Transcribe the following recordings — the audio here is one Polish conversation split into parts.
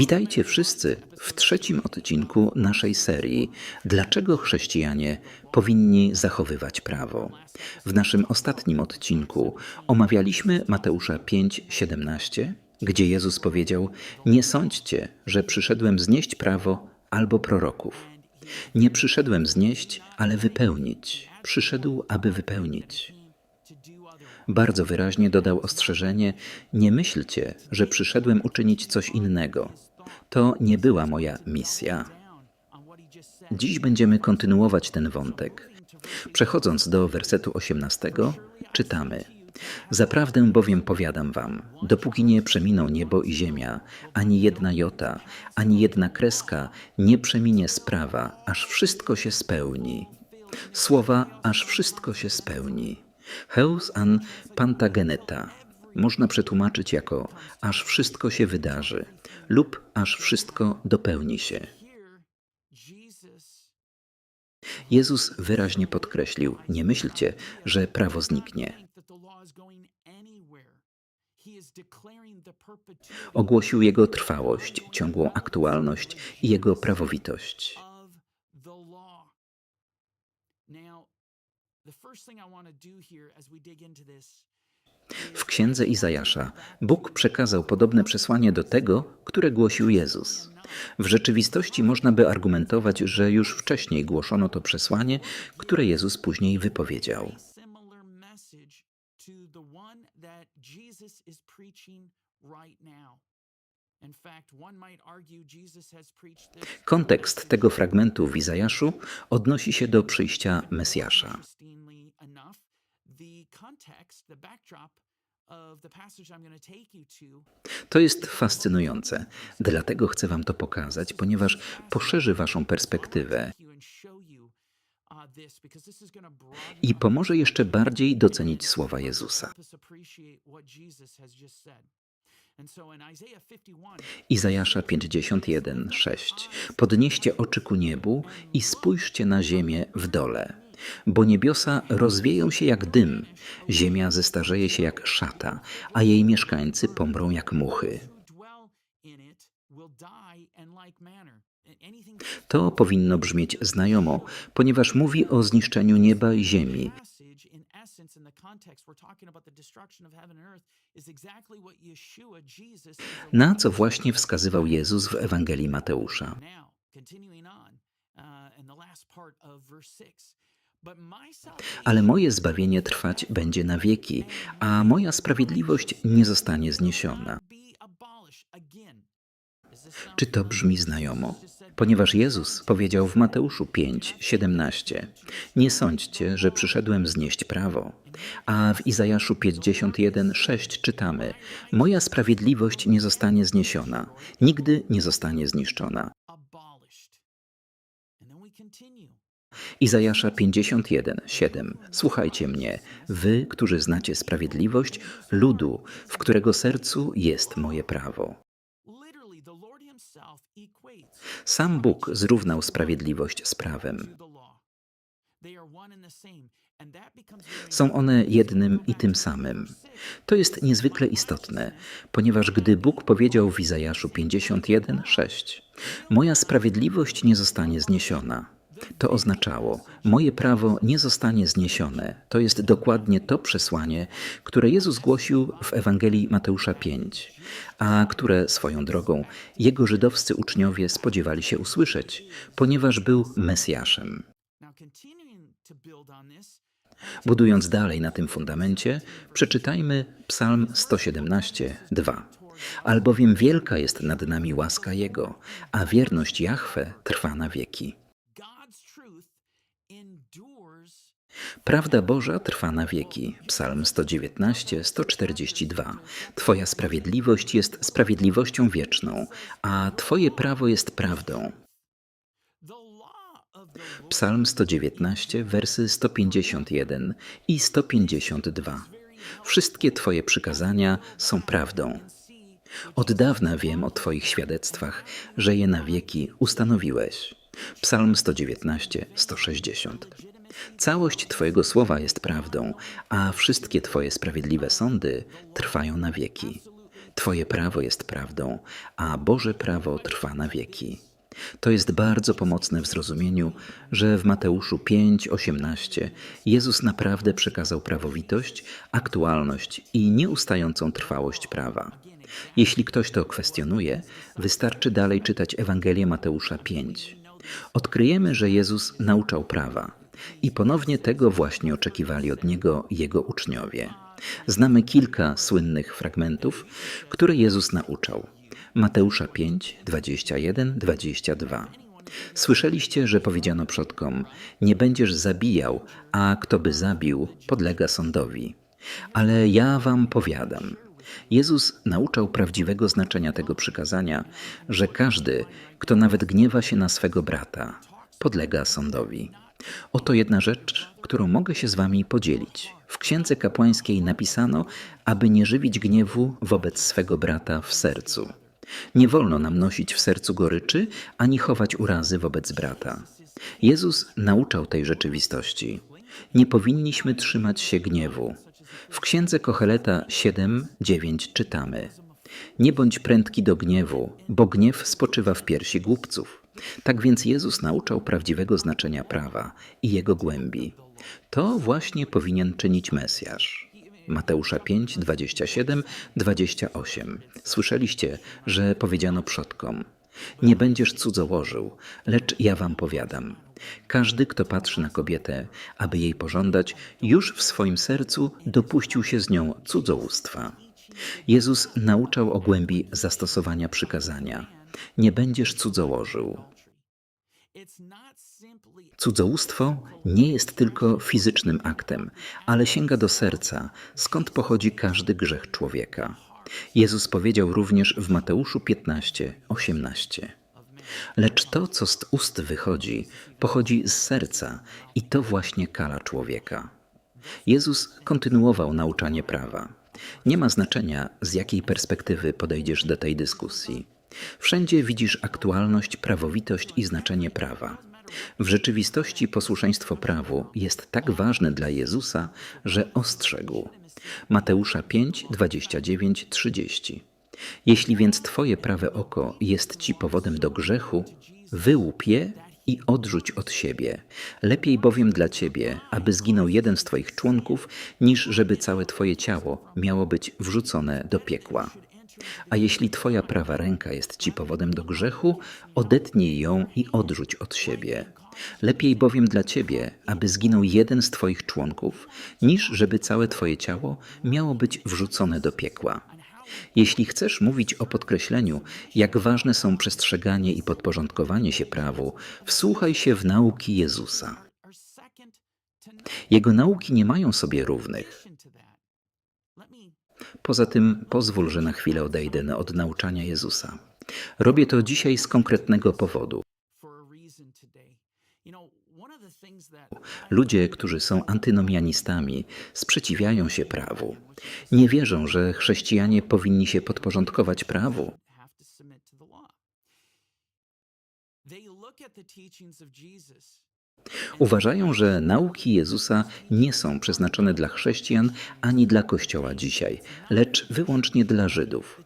Witajcie wszyscy w trzecim odcinku naszej serii Dlaczego chrześcijanie powinni zachowywać prawo? W naszym ostatnim odcinku omawialiśmy Mateusza 5:17, gdzie Jezus powiedział: Nie sądźcie, że przyszedłem znieść prawo albo proroków. Nie przyszedłem znieść, ale wypełnić. Przyszedł, aby wypełnić. Bardzo wyraźnie dodał ostrzeżenie: Nie myślcie, że przyszedłem uczynić coś innego. To nie była moja misja. Dziś będziemy kontynuować ten wątek. Przechodząc do wersetu 18, czytamy: Zaprawdę bowiem powiadam wam, dopóki nie przeminą niebo i ziemia, ani jedna jota, ani jedna kreska nie przeminie sprawa, aż wszystko się spełni. Słowa, aż wszystko się spełni. Heus an pantageneta można przetłumaczyć jako aż wszystko się wydarzy lub aż wszystko dopełni się. Jezus wyraźnie podkreślił: Nie myślcie, że prawo zniknie. Ogłosił jego trwałość, ciągłą aktualność i jego prawowitość. W księdze Izajasza Bóg przekazał podobne przesłanie do tego, które głosił Jezus. W rzeczywistości można by argumentować, że już wcześniej głoszono to przesłanie, które Jezus później wypowiedział. Kontekst tego fragmentu w Izajaszu odnosi się do przyjścia Mesjasza. To. Jest fascynujące, dlatego chcę Wam to pokazać, ponieważ poszerzy Waszą perspektywę. I pomoże jeszcze bardziej docenić słowa Jezusa. Izajasza 51, 6 Podnieście oczy ku niebu i spójrzcie na ziemię w dole bo niebiosa rozwieją się jak dym, ziemia zestarzeje się jak szata, a jej mieszkańcy pomrą jak muchy. To powinno brzmieć znajomo, ponieważ mówi o zniszczeniu nieba i ziemi. Na co właśnie wskazywał Jezus w Ewangelii Mateusza. Ale moje zbawienie trwać będzie na wieki, a moja sprawiedliwość nie zostanie zniesiona. Czy to brzmi znajomo? Ponieważ Jezus powiedział w Mateuszu 5, 17: Nie sądźcie, że przyszedłem znieść prawo. A w Izajaszu 51, 6 czytamy: Moja sprawiedliwość nie zostanie zniesiona, nigdy nie zostanie zniszczona. Izajasza 51, 7. Słuchajcie mnie, wy, którzy znacie sprawiedliwość, ludu, w którego sercu jest moje prawo. Sam Bóg zrównał sprawiedliwość z prawem. Są one jednym i tym samym. To jest niezwykle istotne, ponieważ gdy Bóg powiedział w Izajaszu 51, 6, Moja sprawiedliwość nie zostanie zniesiona, to oznaczało, moje prawo nie zostanie zniesione. To jest dokładnie to przesłanie, które Jezus głosił w Ewangelii Mateusza 5, a które swoją drogą jego żydowscy uczniowie spodziewali się usłyszeć, ponieważ był Mesjaszem. Budując dalej na tym fundamencie, przeczytajmy Psalm 117, 2. Albowiem wielka jest nad nami łaska Jego, a wierność Jahwe trwa na wieki. Prawda Boża trwa na wieki. Psalm 119, 142. Twoja sprawiedliwość jest sprawiedliwością wieczną, a Twoje prawo jest prawdą. Psalm 119, wersy 151 i 152. Wszystkie Twoje przykazania są prawdą. Od dawna wiem o Twoich świadectwach, że je na wieki ustanowiłeś. Psalm 119, 160. Całość Twojego słowa jest prawdą, a wszystkie Twoje sprawiedliwe sądy trwają na wieki. Twoje prawo jest prawdą, a Boże prawo trwa na wieki. To jest bardzo pomocne w zrozumieniu, że w Mateuszu 5:18 Jezus naprawdę przekazał prawowitość, aktualność i nieustającą trwałość prawa. Jeśli ktoś to kwestionuje, wystarczy dalej czytać Ewangelię Mateusza 5. Odkryjemy, że Jezus nauczał prawa i ponownie tego właśnie oczekiwali od niego jego uczniowie. Znamy kilka słynnych fragmentów, które Jezus nauczał. Mateusza 5, 21, 22. Słyszeliście, że powiedziano przodkom: Nie będziesz zabijał, a kto by zabił, podlega sądowi. Ale ja wam powiadam. Jezus nauczał prawdziwego znaczenia tego przykazania, że każdy, kto nawet gniewa się na swego brata, podlega sądowi. Oto jedna rzecz, którą mogę się z wami podzielić. W księdze kapłańskiej napisano, aby nie żywić gniewu wobec swego brata w sercu. Nie wolno nam nosić w sercu goryczy, ani chować urazy wobec brata. Jezus nauczał tej rzeczywistości. Nie powinniśmy trzymać się gniewu. W księdze Kocheleta 7:9 czytamy: Nie bądź prędki do gniewu, bo gniew spoczywa w piersi głupców. Tak więc Jezus nauczał prawdziwego znaczenia prawa i jego głębi. To właśnie powinien czynić Mesjasz. Mateusza 5, 27, 28. Słyszeliście, że powiedziano przodkom: Nie będziesz cudzołożył, lecz ja wam powiadam. Każdy, kto patrzy na kobietę, aby jej pożądać, już w swoim sercu dopuścił się z nią cudzołóstwa. Jezus nauczał o głębi zastosowania przykazania: Nie będziesz cudzołożył. Cudzołóstwo nie jest tylko fizycznym aktem, ale sięga do serca, skąd pochodzi każdy grzech człowieka. Jezus powiedział również w Mateuszu 15, 18. Lecz to, co z ust wychodzi, pochodzi z serca i to właśnie kala człowieka. Jezus kontynuował nauczanie prawa. Nie ma znaczenia, z jakiej perspektywy podejdziesz do tej dyskusji. Wszędzie widzisz aktualność, prawowitość i znaczenie prawa. W rzeczywistości posłuszeństwo prawu jest tak ważne dla Jezusa, że ostrzegł. Mateusza 5, 29, 30. Jeśli więc Twoje prawe oko jest Ci powodem do grzechu, wyłup je i odrzuć od siebie. Lepiej bowiem dla Ciebie, aby zginął jeden z Twoich członków, niż żeby całe Twoje ciało miało być wrzucone do piekła. A jeśli Twoja prawa ręka jest Ci powodem do grzechu, odetnij ją i odrzuć od siebie. Lepiej bowiem dla Ciebie, aby zginął jeden z Twoich członków, niż żeby całe Twoje ciało miało być wrzucone do piekła. Jeśli chcesz mówić o podkreśleniu, jak ważne są przestrzeganie i podporządkowanie się prawu, wsłuchaj się w nauki Jezusa. Jego nauki nie mają sobie równych. Poza tym pozwól, że na chwilę odejdę od nauczania Jezusa. Robię to dzisiaj z konkretnego powodu. Ludzie, którzy są antynomianistami, sprzeciwiają się prawu. Nie wierzą, że chrześcijanie powinni się podporządkować prawu. Uważają, że nauki Jezusa nie są przeznaczone dla chrześcijan ani dla Kościoła dzisiaj, lecz wyłącznie dla Żydów.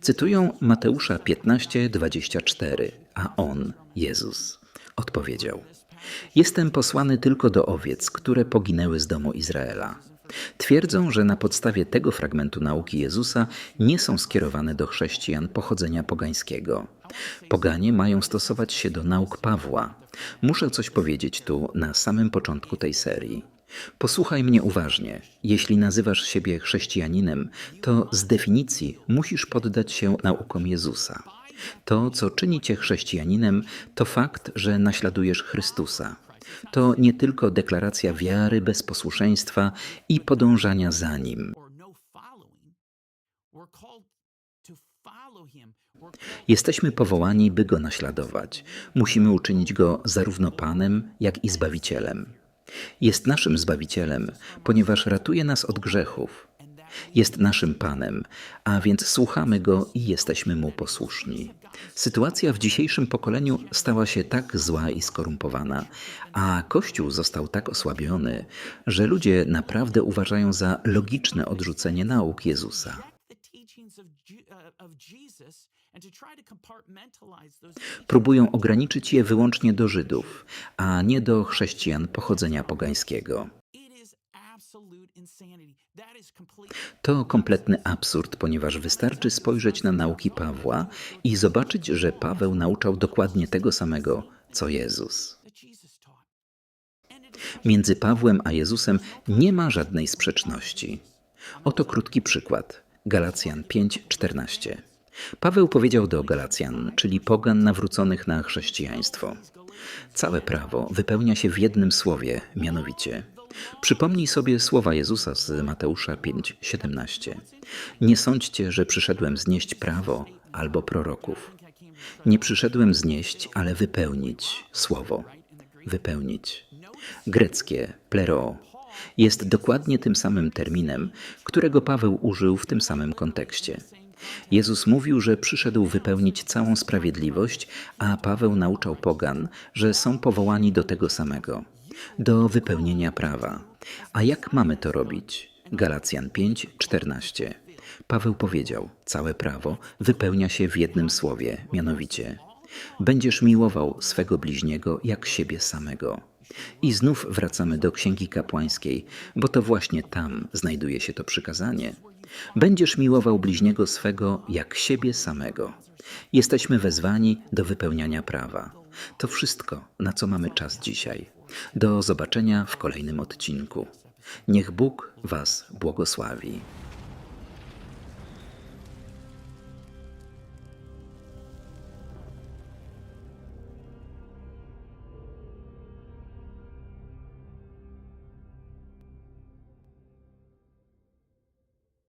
Cytują Mateusza 15:24, a on, Jezus, odpowiedział: Jestem posłany tylko do owiec, które poginęły z domu Izraela. Twierdzą, że na podstawie tego fragmentu nauki Jezusa nie są skierowane do chrześcijan pochodzenia pogańskiego. Poganie mają stosować się do nauk Pawła. Muszę coś powiedzieć tu na samym początku tej serii. Posłuchaj mnie uważnie. Jeśli nazywasz siebie chrześcijaninem, to z definicji musisz poddać się naukom Jezusa. To, co czyni cię chrześcijaninem, to fakt, że naśladujesz Chrystusa. To nie tylko deklaracja wiary bez posłuszeństwa i podążania za nim. Jesteśmy powołani, by go naśladować. Musimy uczynić go zarówno Panem, jak i Zbawicielem. Jest naszym Zbawicielem, ponieważ ratuje nas od grzechów. Jest naszym Panem, a więc słuchamy Go i jesteśmy Mu posłuszni. Sytuacja w dzisiejszym pokoleniu stała się tak zła i skorumpowana, a Kościół został tak osłabiony, że ludzie naprawdę uważają za logiczne odrzucenie nauk Jezusa. Próbują ograniczyć je wyłącznie do Żydów, a nie do chrześcijan pochodzenia pogańskiego. To kompletny absurd, ponieważ wystarczy spojrzeć na nauki Pawła i zobaczyć, że Paweł nauczał dokładnie tego samego, co Jezus. Między Pawłem a Jezusem nie ma żadnej sprzeczności. Oto krótki przykład. Galacjan 5:14. Paweł powiedział do Galacjan, czyli pogan nawróconych na chrześcijaństwo. Całe prawo wypełnia się w jednym słowie, mianowicie. Przypomnij sobie słowa Jezusa z Mateusza 5:17. Nie sądźcie, że przyszedłem znieść prawo albo proroków. Nie przyszedłem znieść, ale wypełnić słowo. Wypełnić. Greckie plero jest dokładnie tym samym terminem, którego Paweł użył w tym samym kontekście. Jezus mówił, że przyszedł wypełnić całą sprawiedliwość, a Paweł nauczał pogan, że są powołani do tego samego do wypełnienia prawa. A jak mamy to robić? Galacjan 5:14. Paweł powiedział: Całe prawo wypełnia się w jednym słowie, mianowicie: Będziesz miłował swego bliźniego jak siebie samego. I znów wracamy do Księgi Kapłańskiej, bo to właśnie tam znajduje się to przykazanie. Będziesz miłował bliźniego swego jak siebie samego. Jesteśmy wezwani do wypełniania prawa. To wszystko, na co mamy czas dzisiaj. Do zobaczenia w kolejnym odcinku. Niech Bóg Was błogosławi.